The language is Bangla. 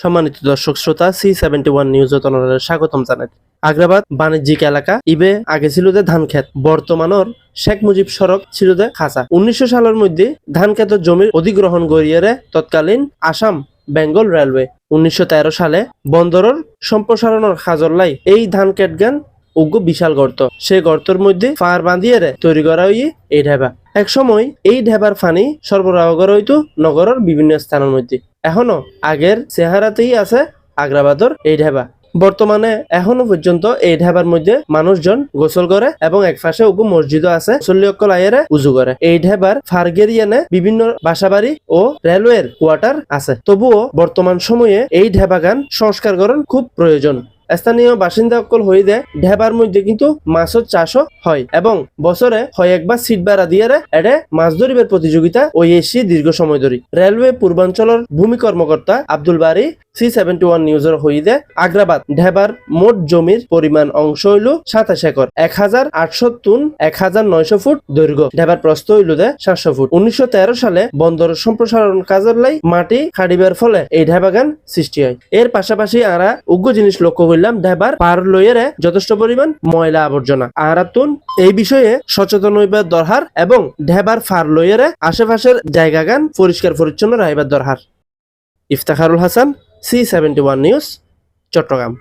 সম্মানিত দর্শক শ্রোতা সি সেভেন্টি ওয়ান নিউজ স্বাগতম জানাই। আগ্রাবাদ বাণিজ্যিক এলাকা, ইবে আগে ছিল যে ধান ক্ষেত বর্তমানের শেখ মুজিব সড়ক ছিল যে খাঁচা। উনিশশো সালের মধ্যে ধান ক্ষেতের জমির অধিগ্রহণ করিয়ে তৎকালীন আসাম বেঙ্গল রেলওয়ে। উনিশশো তেরো সালে বন্দরের সম্প্রসারণের খাজল্লাই এই ধান গান উগ্র বিশাল গর্ত। সেই গর্তের মধ্যে ফায়ার বাঁধিয়ে তৈরি করা হই এই ঢেবা। এক সময় এই ঢেবার পানি সরবরাহ করা হইতো নগরের বিভিন্ন স্থানের মধ্যে। এখনও আগের চেহারাতেই আছে আগ্রাবাদর এই ঢেবা। বর্তমানে এখনও পর্যন্ত এই ঢেবার মধ্যে মানুষজন গোসল করে এবং এক পাশে উপ মসজিদও আছে। সল্লিয়কল আয়েরে উজু করে এই ঢেবার ফার্গেরিয়ানে বিভিন্ন বাসাবাড়ি ও রেলওয়ের কোয়ার্টার আছে। তবুও বর্তমান সময়ে এই ঢেবাগান সংস্কার করার খুব প্রয়োজন। স্থানীয় বাসিন্দা সকল দেয় ঢেবার মধ্যে কিন্তু মাছের চাষও হয়। এবং বছরে হয় একবার সিট ভাড়া দিয়ে এডে মাছ ধরিবার প্রতিযোগিতা ওই এসি দীর্ঘ সময় ধরি রেলওয়ে পূর্বাঞ্চলের ভূমি কর্মকর্তা Abdul Bari C seventy one নিউজের দেয় আগ্রাবাদ ঢেবার মোট জমির পরিমাণ অংশ হইল সাতাশ একর এক হাজার আটশো তুন এক হাজার নয়শো ফুট দৈর্ঘ্য ঢেবার প্রস্থ হইল দে সাতশো ফুট। উনিশশো তেরো সালে বন্দর সম্প্রসারণ কাজের লাই মাটি খাড়িবার ফলে এই ঢেবাগান সৃষ্টি হয়। এর পাশাপাশি আরা উগ্র জিনিস লক্ষ্য করলাম ঢেবার পার লইয়েরে যথেষ্ট পরিমাণ ময়লা আবর্জনা। আরাতুন, এই বিষয়ে সচেতন হইবার দরহার এবং ঢেবার ফার লইয়েরে আশেপাশের জায়গাগান পরিষ্কার পরিচ্ছন্ন রাইবার দরহার। Iftakharul Hasan, C seventy one news, Chittagong.